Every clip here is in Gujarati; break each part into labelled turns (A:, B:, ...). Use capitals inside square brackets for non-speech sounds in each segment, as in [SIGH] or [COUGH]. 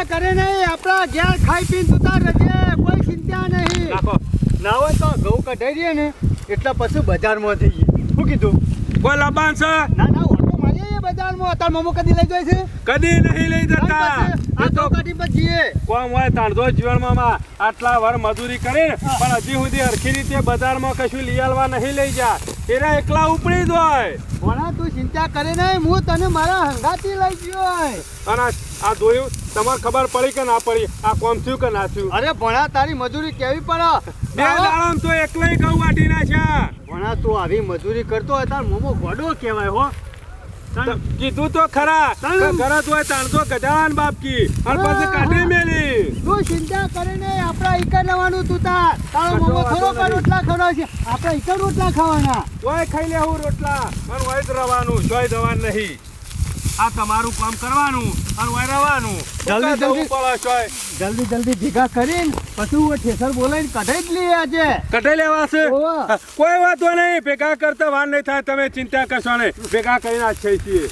A: ચિંતા કરે
B: નહીં આપણા ઘેર ખાઈ પીને સુતા રહીએ કોઈ ચિંતા નહીં. ના હોય તો ઘઉં કઢાઈ રહીએ ને એટલા પછી બજારમાં જઈએ. શું કીધું?
A: કોઈ લબાન છે?
B: ના ના ઓટો મારીએ બજારમાં. તાર મોમો કદી લઈ જાય છે?
A: કદી નહીં લઈ જતા.
B: આ
A: તો
B: કદી કાઢી પછી
A: કોમ હોય તાણધો જીવનમાં માં આટલા વર મજૂરી કરીને પણ હજી સુધી હરખી રીતે બજારમાં કશું લઈ નહીં લઈ જા. એના એકલા ઉપડી જ હોય.
B: ભણા તું ચિંતા કરે નહીં હું તને મારા હંગાથી લઈ ગયો
A: અને આ- જોયું? તમારે ખબર પડી કે ના પડી? આ કોમ થયું કે ના થયું?
B: અરે ભણા તારી મજૂરી કેવી પડે?
A: બે દાડામાં તો એકલાય ઘઉં વાટી છે.
B: ભણા તું આવી મજૂરી કરતો હોય તાર મોમો ગોડો કહેવાય હો.
A: કીધું તો ખરા.
B: તણ.
A: કે ઘરે તો તાણતો ગજાન બાપકી. અને પછી કાઢી મેલી.
B: તું ચિંતા કરીને આપણા ઈકર લેવાનું તું તાર. તારો મોમો થોડો
A: નહીં.
B: રોટલા ખવડાવ છે? આપણે ઈકર રોટલા ખાવાના.
A: તોય ખાઈ લેવું રોટલા. પણ હોય જ રવાનું જોઈ જવાનું નહીં. આ તમારું કામ કરવાનું અને હોય રવાનું
B: જલ્દી, જલ્દી. જલ્દી જલ્દી ભેગા કરીને પછી હું ઠેસર બોલાવીને કઢાઈ જ લઈએ આજે.
A: કઢાઈ લેવા છે?
B: ઓવા.
A: કોઈ વાતો નહીં ભેગા કરતા વાર નહીં થાય તમે ચિંતા કરશો નહીં. ભેગા કરીને જ છે છીએ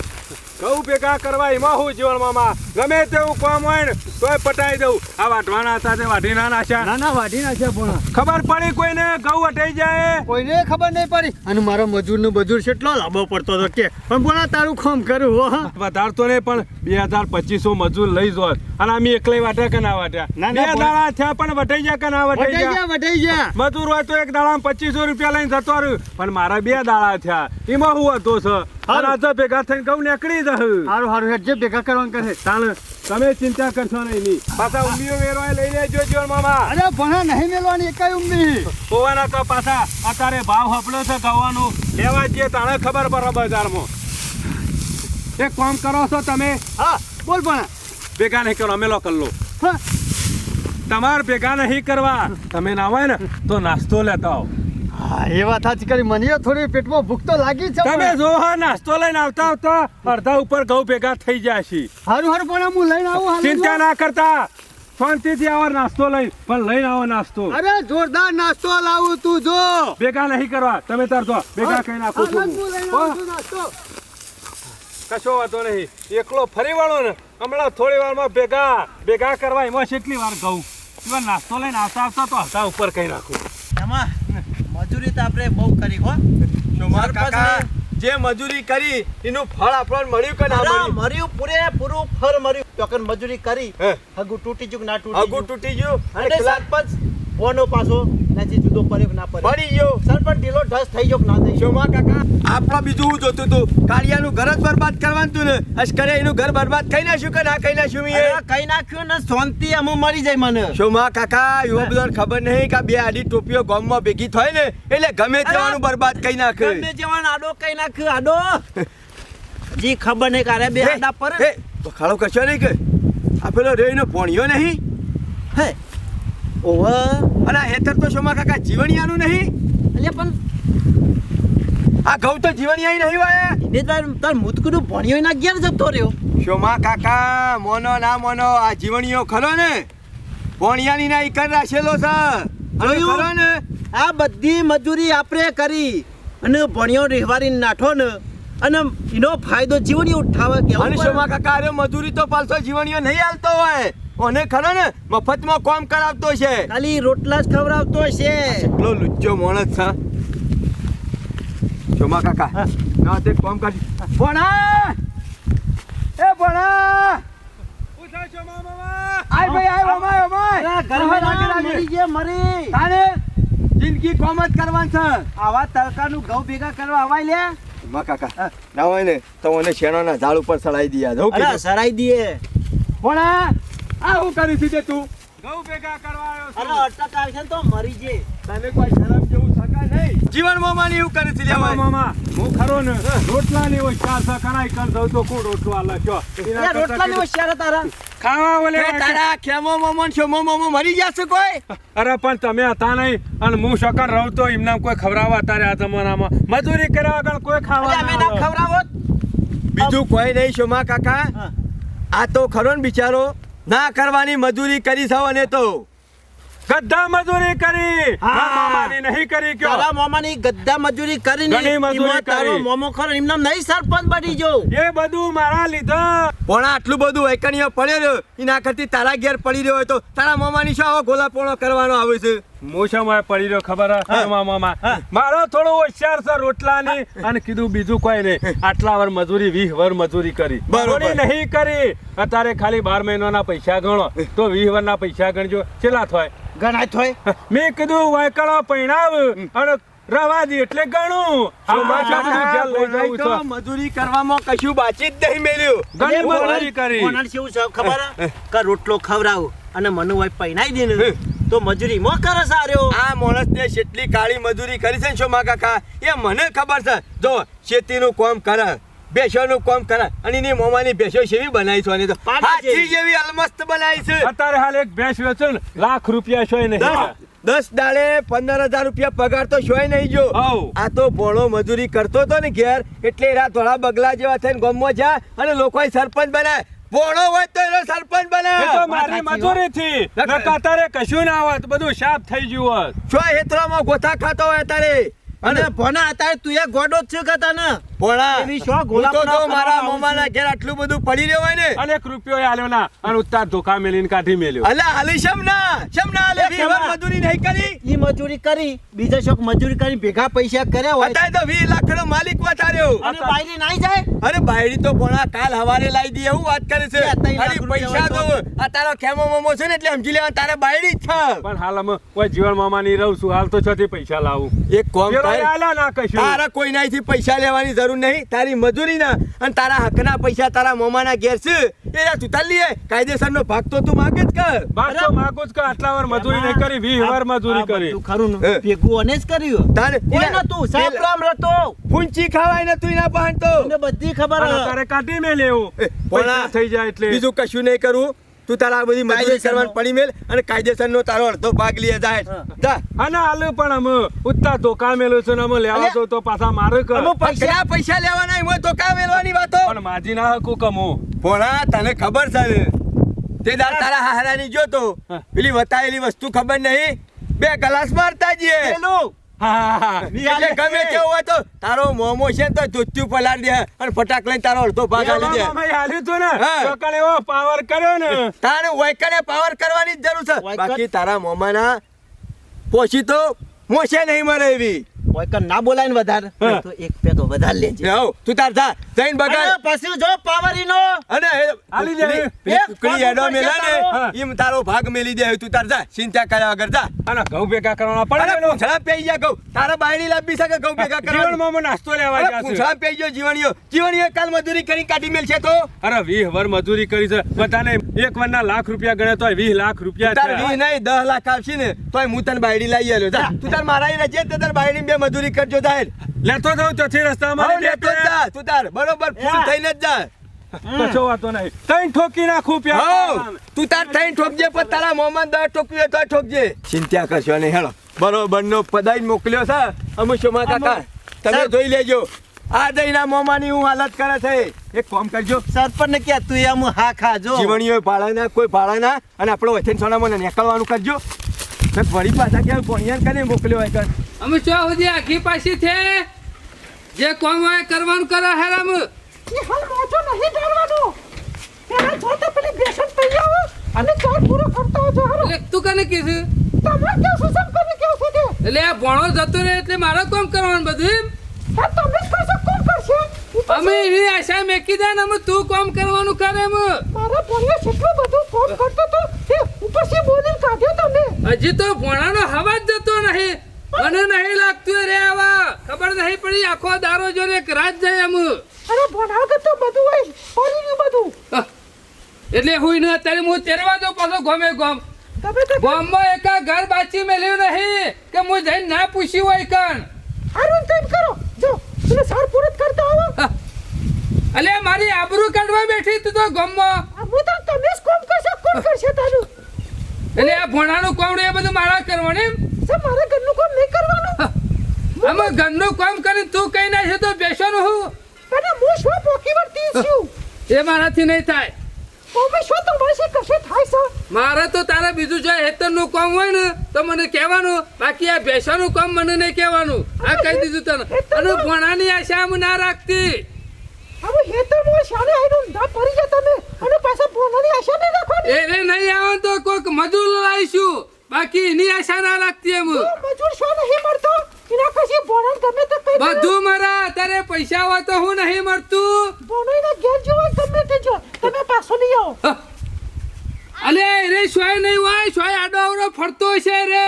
A: ઘઉં ભેગા કરવા એમાં હું જીવનમાં માં ગમે તેવું કામ હોય ને તોય પટાઈ દઉં. આ વાટવાના હતા તે વાટી ના નાખ્યા.
B: ના ના વાઢી નાખ્યા પણ.
A: ખબર પડી કોઈને ઘઉં વટાઈ જાય?
B: કોઈને ખબર નહીં પડી. અને મારો મજૂરનો મજૂર કેટલો લાંબો પડતો હતો કે પણ બોલા તારું ખોમ કરું હો
A: વધારતો નહીં પણ બે હજાર પચીસો મજૂર લઈ જો અને અમે એકલાય વાટ્યા કે ના વાટ્યા બે
B: ના,
A: દાડા થયા પણ વટાઈ ગયા કે ના વટાઈ ગયા?
B: વટાઈ ગયા.
A: મજૂર હોય તો એક દાડા પચીસો રૂપિયા લઈને જતો રહ્યું. પણ મારા બે દાડા થયા. એમાં હું હતો છે અને આ ભેગા થઈને ઘઉં નીકળી જશે
B: સારું સારું હેઠ જે ભેગા કરવાનું કરે
A: તાણ તમે ચિંતા કરશો નહીં ની પાછા ઉમીઓ વેરવાય લઈ લેજો જીવન મામા.
B: અરે ભણા નહીં મેળવાની એકાય ઉમ્મી
A: હોવાના તો પાછા અત્યારે ભાવ હપડો છે ગવાનું લેવા જઈએ તાણે ખબર પડે બજારમાં. એક કામ કરો છો તમે?
B: હા. બોલ ભણા.
A: ભેગા નહીં કરો અમે લો કલ્લો
B: હા.
A: તમારે ભેગા નહીં કરવા. તમે ના હોય ને તો નાસ્તો લેતા આવો.
B: એ વાત સાચી કરી. મને થોડી પેટમાં ભૂખ તો લાગી છે
A: તમે જો હા નાસ્તો લઈને આવતા આવતા અડધા ઉપર ઘઉં ભેગા થઈ જાય છે.
B: હારું હારું પણ હું લઈને આવું હાલ
A: ચિંતા ના કરતા. શાંતિથી આવો નાસ્તો લઈ પણ લઈને આવો નાસ્તો.
B: અરે જોરદાર નાસ્તો લાવું તું જો.
A: ભેગા નહીં કરવા. તમે તાર જો ભેગા કરી નાખો છું કશો વાંધો નહીં. એકલો ફરી વાળો ને હમણાં થોડી વારમાં ભેગા ભેગા કરવા એમાં કેટલી વાર ઘઉં. એમાં નાસ્તો લઈને આવતા આવતા તો હતા ઉપર કહી નાખું.
C: એમાં મજૂરી તો આપણે બહુ કરી હો.
D: મારા કાકા જે મજૂરી કરી એનું ફળ આપણને મળ્યું કે ના મળ્યું?
C: મળ્યું પૂરેપૂરું ફર મર્યું ટોકન મજૂરી કરી. હગું તૂટી ગયું ના તૂટી ગયું?
D: તૂટી ગયું
C: અને સરપંચ ઓનો પાછો નથી જુદો પડ્યો ના પડ્યો
D: પડી ગયો.
C: સરપંચ ઢીલો ઢસ થઈ ગયો ના થઈ ગયો?
D: શોમા કાકા આપણા બીજું જોતું તું? કાળિયાનું ઘર જ બરબાદ કરવાનું તું ને? અશ્કરે એનું ઘર બરબાદ કઈ નાખ્યું કે ના કઈ નાખ્યું મેં
C: કઈ નાખ્યું ને શાંતિ અમુ મરી જાય મને.
D: શોમા કાકા એવું બધું ખબર નહીં કે બે આડી ટોપીઓ ગામમાં ભેગી થાય ને? એટલે ગમે તેવાનું બરબાદ કઈ નાખે
C: ગમે તેવાનું આડો કઈ નાખ્યું આડો. જી ખબર નહીં કારે બે આડા પર
D: ખાડો કરશો નહીં કે? આ પેલો રેનો ભોણિયો નહીં?
C: હે. ઓવે.
D: અને આ હેતર તો શોમાં કાકા જીવણિયાનું નહીં?
C: એટલે પણ
D: આ ઘઉં તો જીવણિયા નહીં વાયા.
C: એ તાર મુતકુનું ભણ્યો ના ઘેર જતો રહ્યો?
D: શોમાં કાકા મોનો ના મોનો આ જીવણીઓ ખરો ને? ભણિયાની ના ઈકર રાખેલો છે. ખરો ને?
C: આ બધી મજૂરી આપણે કરી અને ભણ્યો રહેવારી નાઠો ને અને એનો ફાયદો જીવની ઉઠાવે કે
D: અને શોમાં કાકા અરે મજૂરી તો પાલસો જીવણીઓ નહીં હાલતો હોય. ઓને ખરો ને મફતમાં કામ કરાવતો છે.
C: ખાલી રોટલા જ ખવડાવતો છે.
D: એટલો લુચ્ચો માણસ છે ચોમા કાકા ના તે કામ કરી ભણા! એ ભણા! આય ભાઈ આય ઓમાય ઓમાય
C: ઘરમાં
D: રાગે.
C: મરી જે મરી.
D: તારે જિંદગી કોમ જ કરવાની છે.
C: આવા તડકાનું ઘઉં ભેગા કરવા અવાય લે.
D: મા કાકા ના હોય ને તો મને શેણાના ઝાડ ઉપર સડાઈ દઈએ જવું
C: અરે
D: સડાઈ
C: સરાઈ દીએ
D: પણ આ હું કરી છે તું?
A: ઘઉં ભેગા કરવા આવ્યો
C: અરે અટક આવશે તો મરી જે.
D: તને કોઈ શરમ જેવું સકા નહીં. જીવનમાં એવું કરી છે
A: મામા, મામા હું ખરો ને રોટલા ની હોય ચાર સા કરાઈ કર દઉં તો કોણ રોટલો આલે?
C: અરે રોટલા
A: ની
C: ની શેર તારા?
A: ખાવા ઓલે
D: તારા ખેમો મોમન શોમો મોમો મરી જશે કોઈ?
A: અરે પણ તમે હતા નહીં અને હું શકર રહું તો એમના કોઈ ખવડાવવા તારે આ જમાનામાં. મજૂરી કર્યા વગર કોઈ ખાવા
C: અમે
A: ના
C: ના ખવડાવો
D: બીજું કોઈ નહીં શોમા કાકા. આ તો ખરો ને બિચારો ના કરવાની મજૂરી કરી સૌ અને તો.
A: ગદ્દા મજૂરી કરી.
C: હા.
A: મામાની નહીં કરી કયો.
C: તારા મોમાની ગદ્દા મજૂરી કરીને
A: ઘણી મજૂરી કરી.
C: મોમો ખરો એમને નહીં સરપંચ બની જો
A: એ બધું મારા લીધે.
D: પણ આટલું બધું વૈકણીઓ પડ્યો રહ્યો એના કરતી તારા ઘેર પડી રહ્યો હોય તો તારા મામાની શું આવો ગોલાપોણો કરવાનો આવે છે?
A: મોસામાં પડી રહ્યો ખબર મામા મારો થોડો હોશિયાર છે રોટલાની. અને કીધું બીજું કોઈ નહીં. આટલા વર મજૂરી વીસ વર મજૂરી કરી.
D: બરોબર.
A: નહીં કરી. અત્યારે ખાલી બાર મહિનાના પૈસા ગણો. તો વીસ વારના પૈસા ગણજો. કેટલા થાય.
C: ગણાય થાય.
A: મેં કીધું વાયકળો પૈણાવ અને રવા દી એટલે ગણું.
D: મજૂરી કરવામાં કશું બાચી જ નહીં મેલ્યું.
A: ઘણી મજૂરી કરી.
C: ખબર? કે રોટલો ખવડાવું અને મને હોય પૈણાઈ દે તો મજૂરી મો કરે સાર્યો
D: આ માણસને જેટલી કાળી મજૂરી કરી છે ને શોમા કાકા એ મને ખબર છે. જો ખેતીનું કામ કરે બેસવાનું કામ કરે અને એની મોમાની ભેસો જેવી બનાવી છો અને તો. હાથી
C: જેવી.
D: જેવી અલમસ્ત બનાવી છે.
A: અત્યારે હાલ એક ભેંસ વેચો ને લાખ રૂપિયા છો નહીં.
D: દસ દાડે પંદર હજાર રૂપિયા પગાર તો શોય નહીં જો.
A: હઉ.
D: આ તો ભોળો મજૂરી કરતો હતો ને ઘેર એટલે એના થોડા બગલા જેવા થઈને ગામમાં જા અને લોકોએ સરપંચ બનાય. ભોળો હોય તો એનો સરપંચ
A: એ તો મારી મજૂરી થી નકર તારે કશું ના હોત બધું સાફ થઈ ગયું હોત.
D: છો હેતરામાં ગોથા ખાતો હોય તારે.
C: અને ભોના અત્યારે તું એ ગોડો છે કે તને?
D: ભોળા
C: એવી શો ગોલા
D: તો જો મારા મોમાના ઘેર આટલું બધું પડી રહ્યો હોય ને
A: અને એક રૂપિયો આલ્યો ના અને ઉત્તાર ધોકા મેલીને કાઢી મેલ્યો.
D: અલે હાલી શમ ના શમ ના હાલે વીસ મજૂરી નહીં કરી?
C: ઈ મજૂરી કરી બીજા શોક મજૂરી કરી ભેગા પૈસા કર્યા હોય.
D: અત્યારે તો 20 લાખ નો માલિક વટાર્યો.
C: અને બાયરી નાઈ જાય?
D: અરે બાયરી તો ભોળા કાલ હવારે લાવી દી એવું વાત કરે છે. ખાલી પૈસા દો આ તારો ખેમો મોમો છે ને એટલે સમજી લેવા તારે બાયરી જ છે.
A: પણ હાલ અમે કોઈ જીવન મામાની રહું છું હાલ તો છથી પૈસા લાવું.
D: એક કોમ
A: ના
D: તારા કોઈ નાઈથી પૈસા લેવાની જરૂર નહીં. તારી મજૂરી ના અને તારા હકના પૈસા તારા મોમાના ઘેર છે. એ તું કાયદેસર નો ભાગ તો તું માગે જ કર.
A: માગો તો માગું જ કર. આટલા વાર મજૂરી નહીં કરી વી વાર મજૂરી કરી.
C: બધું ખરું ભેગું અને જ કર્યું
D: તારે
C: કોઈ નતું સાહેબ રામ રતો.
D: ફૂંચી ખાવાય ને તું એના પાન તો.
C: બધી ખબર
A: તારે કાઢી મેં લેવું. પૈસા થઈ જાય એટલે.
D: બીજું કશું નહીં કરવું તું તારા આ બધી મજૂરી કરવાની પડી મેલ અને કાયદેસર નો તારો અડધો ભાગ લઈએ જાય. જા.
A: અને હાલ પણ અમે ઉત્તા ધોકા મેલો છે ને અમે લેવા તો તો પાછા મારે કર
C: અમુક પૈસા
D: પૈસા લેવાના એમાં તો કા મેલવાની વાતો.
A: પણ માજી ના હકુ કમો.
D: ભોળા તને ખબર છે તે દાર તારા હારાની જોતો. પેલી વતાયેલી વસ્તુ ખબર નહીં? બે ગ્લાસ મારતા જઈએ.
C: પેલું.
D: એટલે ગમે તેવું હોય તો તારો મોમો છે તો ધોત્યું પલાડી દે અને ફટાક લઈને તારો અડધો ભાગ આલી દે.
A: હાલ્યું તું ને
D: હા.
A: એવો પાવર કર્યો ને.
D: તારે વૈકને પાવર કરવાની જ જરૂર છે? બાકી તારા મોમાના પોછી તો મોશે નહીં મરે એવી.
C: કોઈ ના બોલાય ને વધારે તો એક પેગો વધારે લેજે.
D: આવ તું તાર જા જઈને બગાડ.
C: પછી જો પાવરીનો
D: અને
A: આલી દે.
D: કુકડી એડો મેલા ને ઈમ તારો ભાગ મેલી દે તું તાર જા ચિંતા કર્યા વગર જા.
A: અને ઘઉં ભેગા કરવાના પડે ને.
D: પૂંછડા પેઈ જા કહું તારા બાયડી લાંબી શકે કહું ભેગા કરવા
A: જીવણ મામો નાસ્તો લેવા
D: જા
A: ગયા છે
D: પૂંછડા પેઈ ગયો જીવણીઓ. જીવણીઓ કાલ મજૂરી કરી કાઢી મેલ છે તો?
A: અરે વીસ વર મજૂરી કરી છે. બધાને એક વરના લાખ રૂપિયા ગણે તો વીસ લાખ રૂપિયા
D: તાર
A: છે.
D: વીસ નહીં 10 લાખ આવશે ને તોય હું તને બાયડી લાવી આલ્યો. જા તું તાર મારા રજે તો તાર બાયડી બે મજૂરી કરજો સાહેબ
A: લેતો જાઉં ચોથી રસ્તામાં
D: લેતો જ જા તું તાર. બરોબર ફૂલ થઈને જ જા.
A: કશો વાતો નહીં. તઈ ઠોકી નાખું પ્યા
D: તું તાર તઈ ઠોકજે પણ તારા મોમાં દસ ઠોકવી હોય તોય ઠોકજે. ચિંતા કરશો નહીં હેળો. બરોબર નો પદાઈ મોકલ્યો છે. અમુ કાકા તમે જોઈ લેજો. આ દઈના મોમાની હું હાલત કરે છે. એક કામ કરજો.
C: સરપંચ ને કે તું એમ હા ખાજો
D: જીવણીઓ ભાડાના કોઈ ભાડાના અને આપણો વચન સોનામાં નીકળવાનું કરજો. મેં ફરી પાછા ક્યાં પોણિયાન કરીને મોકલ્યો હોય કર
E: અમે ચો સુધી આખી પાછી છે? જે કોમ હોય કરવાનું કરે હેરામ
F: એ હાલ મોજો નહીં ડરવાનો પેલા જો તો પેલી બેસન પી આવો. અને ચાર પૂરો કરતો હોજો હારો
E: એટલે તું કને કીધું
F: તમે કે સુસમ સમ કરી કેવું છું તે
E: એટલે આ ભણો જતો રહે એટલે મારે કોમ કરવાનું બધું?
F: આ તમે જ કોમ કરશો કરશે
E: અમે એની આશા મેકી દે ને અમે તું કોમ કરવાનું કરે એમ.
F: મારા ભણ્યો કેટલું બધું કોમ કરતો તો એ ઉપરથી બોલીને કાઢ્યો તમે.
E: હજી તો ભણાનો હવા જ જતો નહીં. મને નહીં લાગતું રે આવા. ખબર નહીં પડી આખો દારો જો એક રાત જાય એમ.
F: અરે કે તો બધું હોય. બોલી ગયું બધું?
E: એટલે હું ને અત્યારે હું તેરવા દઉં પાછો ગમે ગમ. ગામમાં એકા ઘર બાચી મેલ્યું નહીં કે હું જઈને ના પૂછ્યું હોય કણ.
F: અરુણ તેમ કરો. જો તને સાર પૂરત કરતો આવો
E: અલે મારી આબરૂ કાઢવા બેઠી તું તો ગોમમાં.
F: હું તો તમે જ કોમ કરશો? કોણ કરશે તારું?
E: એટલે આ ભણાનું કોમડું એ બધું મારા કરવાનું એમ?
F: સર મારે ઘરનું કામ નહીં કરવાનું?
E: અમે ઘરનું કામ કરીને તું કઈ ના છે તો બેસવાનું હું.
F: અને હું શું પોકી વર્તી છું?
E: એ મારાથી નહીં થાય.
F: ઓમે શું તમારે છે કશે થાય છે?
E: મારે તો તારે બીજું જો હેતરનું કામ હોય ને તો મને કહેવાનું બાકી આ બેસવાનું કામ મને નહીં કહેવાનું. આ કહી દીધું તને. અને ભણાની આશા આમ ના રાખતી.
F: હવે હેતરમાં શાને આવીને ઊંધા પડી ગયા તમે. અને પાછા ભણાની આશા નહીં રાખવાની?
E: એ રે નહીં આવે તો કોઈક મજૂર લાવીશું. બાકી એની આશા ના રાખતી એમ.
F: મજૂર શો નહીં મળતો? એના પછી બોનલ ગમે તે કઈ
E: બધું મારા અત્યારે પૈસા હોય તો હું નહીં મળતું.
F: બોનોના ઘેર જો ગમે તે જો. તમે પાછો નહીં આવો.
E: અલે રે સોય નહીં હોય સોય આડો આવડો ફરતો છે રે.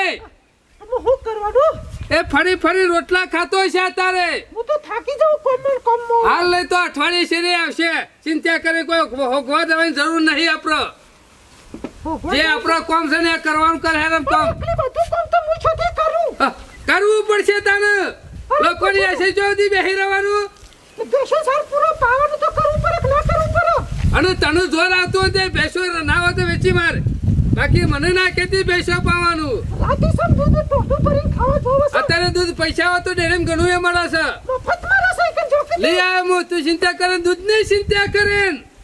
F: હું કરવાનું?
E: એ ફરી ફરી રોટલા ખાતો છે તારે.
F: હું તો થાકી જાઉં કોમમાં કોમમાં.
E: હાલ લઈ તો અઠવાડિયે રે આવશે. ચિંતા કરે કોઈ હોગવા દેવાની જરૂર નહીં આપણો. જે આપણો કોમ છે ને કરવાનું કરે હેરમ કોમ
F: બધું કોમ તો હું છોતે કરું.
E: કરવું પડશે તને. લોકોની આશે જોદી બેહી રહેવાનું.
F: દેશો સર પૂરો પાવાનું તો કરવું પડે ના કરવું પડે?
E: અને તને જોર આવતો તે બેસો ના હોય તો વેચી માર. બાકી મને ના કેતી બેસો પાવાનું.
F: રાતે સમ દૂધ ટોટું ભરીને ખાવા જોવો
E: અત્યારે દૂધ પૈસા હોય તો ડેરેમ ઘણું એ મળે છે.
F: મફત મળે છે કે જો
E: લઈ આવ્યો હું તું ચિંતા કરે દૂધ નહીં ચિંતા કરે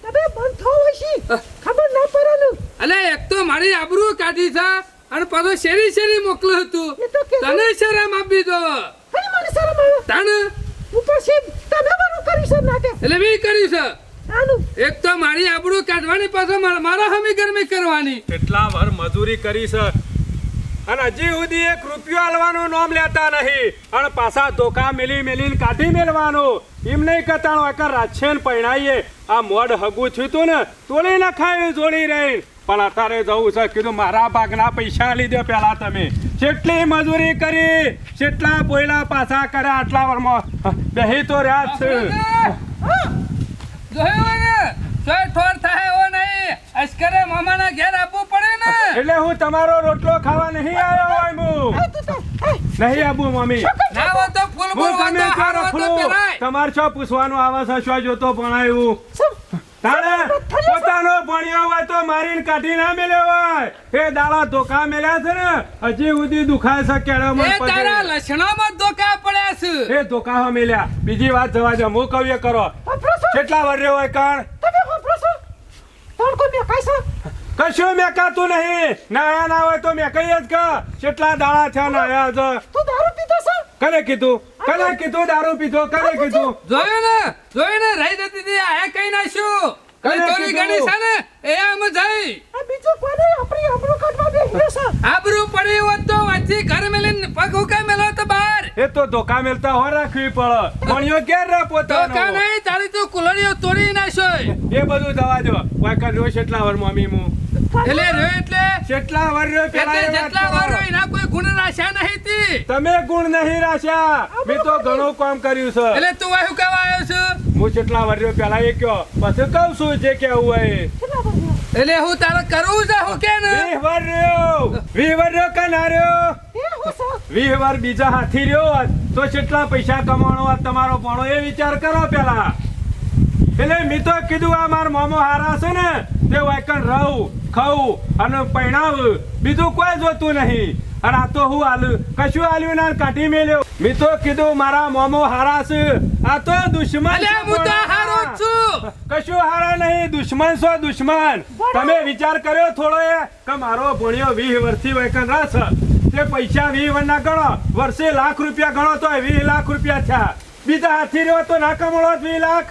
F: તમે બંધ થો હશી. ખબર ના પડે
E: અલે એક તો મારી આબરૂ કાઢી છે અને પાછો શેરી શેરી મોકલું હતું.
F: તો
E: તને શરમ આપી દો
F: અરે મને શરમ આવે.
E: તાણ?
F: ઉપર છે તમે મારું કરી છે નાટક
E: એટલે બી કરી છે.
F: આનું.
E: એક તો મારી આબરૂ કાઢવાની પાછો માર- હમી ગરમી કરવાની.
A: કેટલા વર મજૂરી કરી છે. અને હજી સુધી એક રૂપિયો આલવાનું નામ લેતા નહીં. અને પાછા ધોકા મેલી મેલીને કાઢી મેલવાનું. એમ નહીં કતાણો આકાર ને પૈણાઈએ આ મોડ હગું થયું તું ને તોડી નખાયું જોડી રહી પણ અત્યારે જવું છે, કીધું મારા ભાગના પૈસા લીધો પેલા તમે. જેટલી મજૂરી કરી, જેટલા પોયલા પાછા કર્યા, આટલા વરમાં. બેહી તો રહ્યા છે.
E: જોયું થાય નહીં મામાના ઘેર આપવું પડે ને.
A: એટલે હું તમારો રોટલો ખાવા નહીં આવ્યો હોય હું
F: એ તું તો એ
A: નહીં આબુ મમ્મી.
E: ના હોય તો ફૂલ
A: ફૂલ
E: બોલ
A: તમે
E: હોય તો હાર તો.
A: તમારે શું પૂછવાનું આવે છે શું જોતો ભણાયું. તાણે પોતાનો ભણ્યો હોય તો મારીને કાઢી ના મેલ્યો હોય. એ દાડા ધોકા મેલ્યા છે ને હજી સુધી દુખાય છે કેળામાં
E: એ તારા લક્ષણોમાં ધોકા પડ્યા છે.
A: એ ધોકા હો મેલ્યા. બીજી વાત જવા દે હું કવિએ કરો. કેટલા વર્યો હોય કાણ?
F: છો તણ કોઈ મેં કાઈ છે?
A: કશું મેકાતું નહીં. નાયા ના હોય તો મેં કઈ જ કા. કેટલા દાડા થયા નાયા છે
F: તું દારૂ પીતો છે?
A: કને કીધું? કને કીધું દારૂ પીધો? કને કીધું?
E: જોયું ને? જોયું ને? રહી જતી હતી. આ કઈ નાખ્યું?
A: કઈ
E: કઈ તોરી ગણી છે ને? એ આમ જઈ
F: બીજું કોઈ નહીં આપણી આબરૂ કાઢવા બેહીએ છે
E: આબરૂ પડી હોત તો વાંચી ઘર મેલીને પગ હુકા મેલો તો બહાર.
A: એ તો ધોકા મેલતા હો રાખવી પડે. ભણ્યો ઘેર રહે
E: ધોકા નહીં તારી તો કુલડીઓ તોડી નાખ્યો
A: એ બધું જવા દો. કેટલા વર મમ્મી મુ.
E: એટલે રહ્યો એટલે?
A: કેટલા વર પેલા
E: જેટલા વાર હોય એના કોઈ ગુણ રાખ્યા નહીં તી.
A: તમે ગુણ નહીં રાખ્યા. મેં તો ઘણું કામ કર્યું છે.
E: એટલે તું વાયુ કેવા આવ્યો છું?
A: હું કેટલા વર રહ્યો પેલા એ કયો. પછી કહું છું જે કેવું હોય.
F: કેટલા
E: એટલે હું તારે કરવું છે? હું કે ને
A: વીસ વર રહ્યો. વીસ વર રહ્યો કે ના રહ્યો?
F: એ હું છે
A: વીસ વાર બીજા હાથી રહ્યો તો કેટલા પૈસા કમાણો આ તમારો પણ એ વિચાર કરો પેલા. એટલે મેં તો કીધું આ માર મોમો હારા છે ને તે વાયકણ રહું ખાવું અને પૈણાવ. બીજું કોઈ જોતું નહીં. અને આ તો હું હાલું કશું હાલ્યું ના કાઢી મેલ્યો. મેં તો કીધું મારા મોમો હારા છે આ તો દુશ્મન છે કશું હારા નહીં. દુશ્મન છો દુશ્મન. તમે વિચાર કર્યો થોડો એ કે મારો ભણ્યો વીસ વર્ષથી વૈકન રાસ. તે પૈસા વીસ વર્ષના ગણો. વર્ષે લાખ રૂપિયા ગણો તો વીસ લાખ રૂપિયા થયા. બીજા હાથી રહ્યો તો ના કમાણો વીસ લાખ.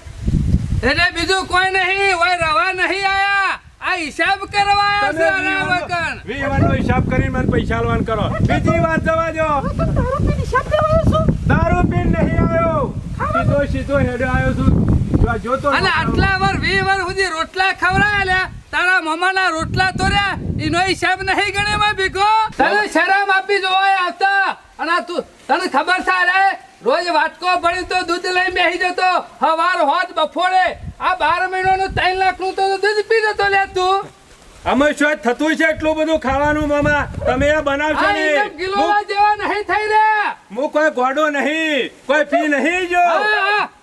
E: એટલે બીજું કોઈ નહીં. હોય રવા નહીં આયા. આ હિસાબ કરવા છે વગર.
A: વીસ હિસાબ કરીને મને પૈસા લવાન કરો. બીજી વાત જવા દો.
F: દારૂ પીન હિસાબ દેવાયો છું.
A: દારૂ પીને નહીં આવ્યો. સીધો સીધો હેડો આવ્યો છું.
E: અને આટલા વાર વી વર સુધી રોટલા ખવડાયેલા તારા મમાના રોટલા તોર્યા એનો હિસાબ નહીં ગણે માં ભીખો. તને શરમ આપી જોવાય આવતા અને તું તને ખબર છે અરે રોજ વાટકો ભરી તો દૂધ લઈને બેસી જતો. હવાર હોત બફોડે આ બાર મહિનાનું ત્રણ લાખનું તો દૂધ પી જતો લે તું.
A: અમે શું થતું છે એટલું બધું ખાવાનું મામા? તમે એ બનાવશો ને
E: કિલો જેવા નહીં થઈ રહ્યા
A: હું કોઈ ગોડો નહીં. કોઈ ફી નહીં જો.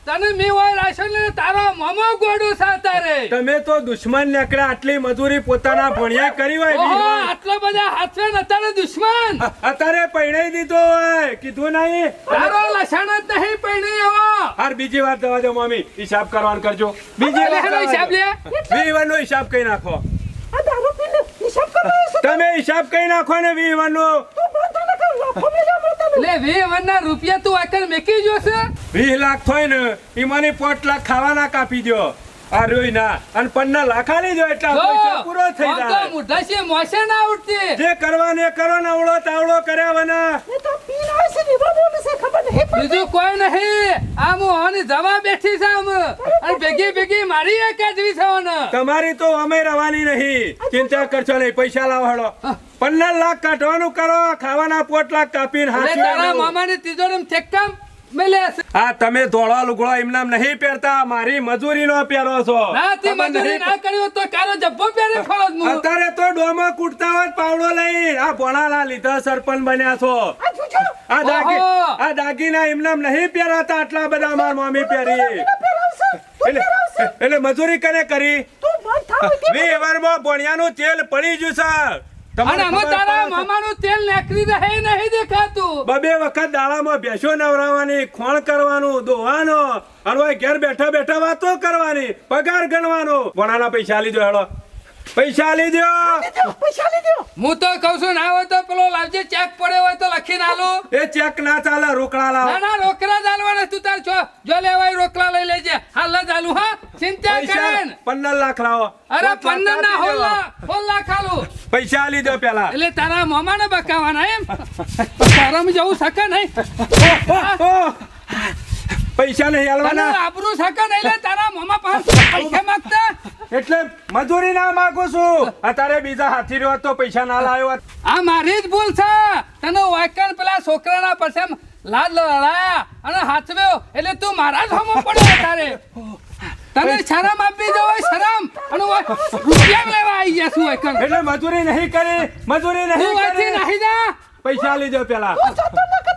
E: તને મી હોય રાખ્યો ને તારો મોમો ગોડું છે તારે
A: તમે તો દુશ્મન નીકળ્યા આટલી મજૂરી પોતાના ભણ્યા કરી હોય
E: ઓહો
A: વીસ
E: બધા હાથે ને તારે દુશ્મન.
A: અત્યારે પૈણાઈ દીધો હોય કીધું નહીં.
E: તારો લસણ જ નહીં પડી આવો
A: હાર બીજી વાર દવા દો મમ્મી. હિસાબ કરવાનું કરજો. બીજી વાર
E: હિસાબ લે.
A: બીજી વાર નો હિસાબ કઈ નાખો?
F: આ દારૂ પીને હિસાબ કરવાનો
A: તમે હિસાબ કઈ નાખો ને વીસ વાર નો
F: તું બંધ ન કર લાફો મેલા મળતા
E: લે વી વનના રૂપિયા તું આકર મેકી જોશે
A: વીસ લાખ થાય ને એમાંની પોટ લાખ ખાવાના કાપી દો આ રોઈ ના અને પન્ના લાખ આલી દો એટલે પૈસા પૂરો થઈ
E: આમ તો
A: જાય.
E: છે મોસે ના ઉઠતી
A: જે કરવા કરો ને અવળો તાવડો કર્યા વના.
F: એ તો પીને આવે છે ને એવા બોલે છે ખબર નહીં. પડતી
E: બીજું કોઈ નહીં. આમ ઓની જવા બેઠી છે આમ. અને ભેગી ભેગી મારી એક કાઢવી છે
A: તમારી તો અમે રવાની નહીં. ચિંતા કરશો નહીં પૈસા લાવો હળો પંદર લાખ કાઢવાનું કરો ખાવાના પોટલા કાપીને હાચવી
E: તારા. મામાની તિજોરીમાં ઠેક્કા મેલ્યા
A: આ તમે ધોળો લુગડો એમના નહીં પહેરતા મારી મજૂરી નો પહેરો છો.
E: ના તે
A: ખબર
E: મજૂરી
A: નહીં?
E: ના કર્યો તો કાલો જબ્બો પહેરી ફરો જ
A: અત્યારે તો ડોમો કૂટતા હોય પાવડો લઈ આ ભોણાના લીધા સરપંચ બન્યા છો.
F: આ
A: દાગી આ દાગીના એમના નહીં પહેરાતા આટલા બધા માર મમ્મી પહેરી. એટલે એટલે મજૂરી કને કરી? વી વારમાં ભોણિયાનું તેલ પડી ગયું સર
E: અને તારા મામાનું તેલ રહે નહીં દેખાતું?
A: બબે વખત દાડામાં ભેંસો નવરાવાની ખોણ કરવાનું દોવાનો અને ઘેર બેઠા બેઠા વાતો કરવાની પગાર ગણવાનો. ભણાના પૈસા લીધો હેડો. પૈસા લીધો.
F: લીધો પૈસા લીધો.
E: હું તો કઉ છું ના હોય તો પેલો લાવજે ચેક પડ્યો હોય તો લખીને આલું.
A: એ ચેક ના ચાલે રોકડા
E: ના
A: લાવ.
E: ના રોકડા ચાલવાના તું તાર છો. જો લેવાય રોકડા લઈ લેજે. હાલ ચાલુ હા. ચિંતા કરે
A: પંદર લાખ લાવો.
E: અરે પંદર ના હોલ. હોલ લાખ આલું
A: પૈસા લીધો પેલા.
E: એટલે તારા મામાને બકાવાના એમ? [LAUGHS] તારામાં જવું શકે નહીં!
A: પૈસા નહીં હાલવાના.
E: આબરૂ શકે નહીં લે તારા મામા પાસે પૈસા માંગતા.
A: એટલે મજૂરી ના માંગુ છું. અત્યારે બીજા હાથી રહ્યો તો પૈસા ના લાવ્યો
E: આ મારી જ ભૂલ છે. તને વાયકણ પેલા છોકરાના પાસે લાદ લડાયા અને હાથવ્યો એટલે તું મારા જ હમો પડ્યો તારે તને શરમ આપી દો શરમ. અને રૂપિયા લેવા આવી ગયા છું
A: એટલે મજૂરી નહીં કરી મજૂરી નહીં કરી.
E: નહીં જા.
A: પૈસા લીધો પેલા.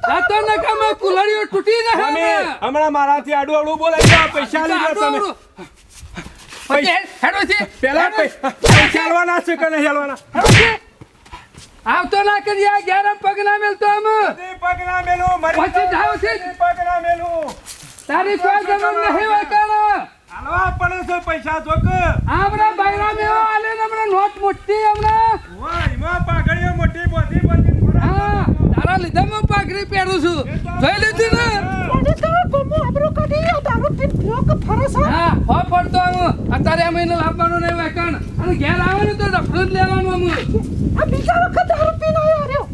E: જાતો ન કમે કુલરીઓ તૂટી ન
A: અમે હમણાં મારાથી આડું આડું બોલાઈ જાઓ પૈસા લીધા તમે.
E: હેડો છે.
A: પેલા પૈસા હાલવાના છે કે નહીં
E: છે. આવતો ના કરી આ ગેરમ પગ ના મેલતો આમ
A: પગ ના મેલું, મરી
E: પછી જાઓ. છે.
A: પગ ના મેલું.
E: તારી કોઈ જરૂર નહીં વાયકણ
A: હાલવા પડે છે પૈસા જોક
E: આમરા બાયરા મેવા આલે ને હમણાં નોટ મોટી હમણાં.
A: વાહ, એમાં પાઘડીઓ મોટી બોધી બોધી.
E: હા. તારા લીધે હું પાઘડી પહેરું છું. જોઈ લીધું ને?
F: મને તો ગમો આબરો કાઢી આ દારૂ પીને પીઓ ફરસ હા.
E: હા હો પડતો હું અત્યારે અમે એને લાવવાનું નહીં વાયકણ અને ઘેર આવે ને તો રફડું જ લેવાનું અમે.
F: આ બીજા વખત દારૂ પીને આવ્યો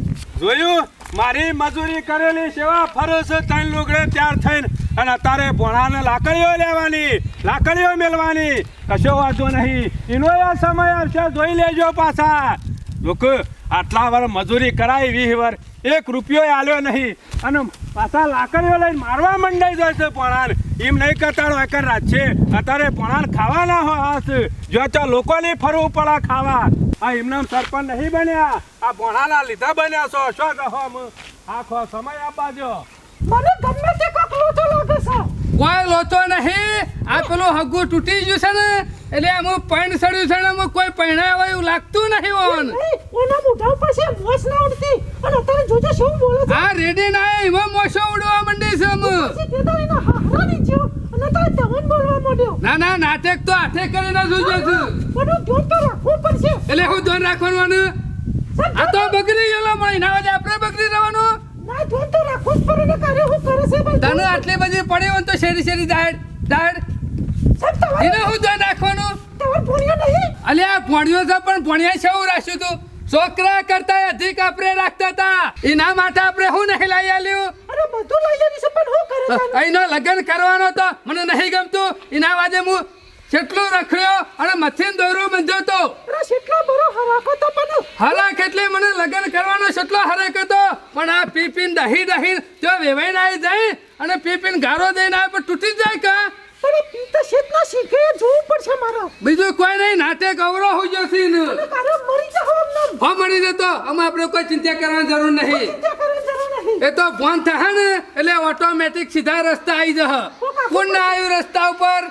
A: જોયું? મારી મજૂરી કરેલી સેવા ફરસ ત્રણ લુગડે ત્યાર થઈને અને અત્યારે ભોણાને લાકડીઓ લેવાની લાકડીઓ મેળવાની કશો વાંધો નહીં. એનો આ સમય આવશે જોઈ લેજો પાછા. લોકો આટલા વાર મજૂરી કરાવી વીસ વાર. એક રૂપિયો આલ્યો નહીં. અને પાછા લાકડીઓ લઈને મારવા મંડાઈ જાય છે ભોણાને એમ નહીં કરતા એકર રાત છે. અત્યારે ભોણાને ખાવાના હોય જો તો લોકોને ફરવું પડે ખાવા. આ એમના સરપંચ નહીં બન્યા. આ ભોણાના લીધા બન્યા છો. શું કહો આખો સમય આપવા જો
F: મને ગમે તે લોચો લાગે છે
E: કોઈ લોચો નહીં. આ પેલું હગું તૂટી ગયું છે ને એટલે અમુક પૈણ સડ્યું છે ને આમાં કોઈ હોય એવું લાગતું નહીં ઓન.
F: ઓના મોઢા ઉપર છે મોસ ના ઉડતી. અને અત્યારે જોજે શું બોલે છે.
E: આ રેડી ના એમાં મોસો ઉડવા માંડી છે આમ.
F: તે તો એના હારા નીચ્યો અને અત્યારે તવન બોલવા માંડ્યો.
E: ના ના નાટક તો હાથે કરીને જોજે છે.
F: બધું ધ્યાન તો રાખવું પડશે.
E: એટલે હું ધોન રાખવાનું? આ તો બગડી ગયેલો મહિના આપણે બગડી રહેવાનું?
F: ધ્યાન તો રાખો જ પડે ને કરે હું કરે છે ભાઈ
E: તને આટલી બધી પડી હોય તો શેરી શેરી દાડ દાડ એને હું ધ્યાન રાખવાનું
F: તમારે ભણ્યો નહીં?
E: અલ્યા આ ભણ્યો છે પણ ભણ્યા છે એવું રાખ્યું તું? છોકરા કરતા અધિક આપણે રાખતા હતા. એના માટે આપણે હું નહીં લાવી આલ્યું?
F: અરે બધું લઈ આવી છે પણ હું કરે
E: અહીંનો લગ્ન કરવાનો તો મને નહીં ગમતું. એના વાજે હું કેટલું રખડ્યો અને મથીન દોરો બંધ્યો તો?
F: કેટલો બરો હરાકો તો પણ
E: હરાક એટલે મને લગ્ન કરવાનો કેટલો હરાક હતો પણ આ પીપીન દહી દહી જો વેવાઈ ના જાય અને પીપીન ગારો દઈને આવે પણ તૂટી જાય કા?
F: પણ પીતા શેત ના શીખે જોવું પડશે મારો.
E: બીજું કોઈ નહીં નાટે ગવરો હોઈ જશે ને.
F: અને કારે મરી જાવ અમને
E: હો મળી જતો. આમાં આપણે કોઈ ચિંતા કરવાની જરૂર નહીં. એ તો ફોન થાય ને એટલે ઓટોમેટિક સીધા રસ્તા આવી જશે કોણ ના આવ્યું રસ્તા ઉપર.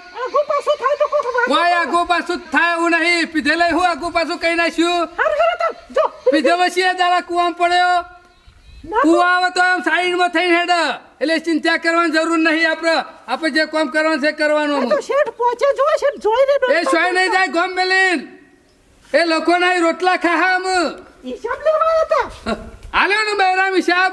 F: પાછું થાય
E: કોઈ આગુ પાછું થાય એવું નહીં. પીધેલે હું આગુ પાછું કઈ નાખ્યું? પીધેલો છીએ દાડા કુવામાં પડ્યો. કુવા આવે તો આમ સાઈડમાં થઈને હેડ. એટલે ચિંતા કરવાની જરૂર નહીં આપણે. આપણે જે કામ કરવાનું છે કરવાનું
F: શેઠ પહોંચે જો શેઠ જોઈને
E: એ સોય નહીં જાય ગોમ મેલીન. એ લોકોના રોટલા ખાહા આમ.
F: હિસાબ લેવા હતા.
E: આલ્યો ને બહેરામ હિસાબ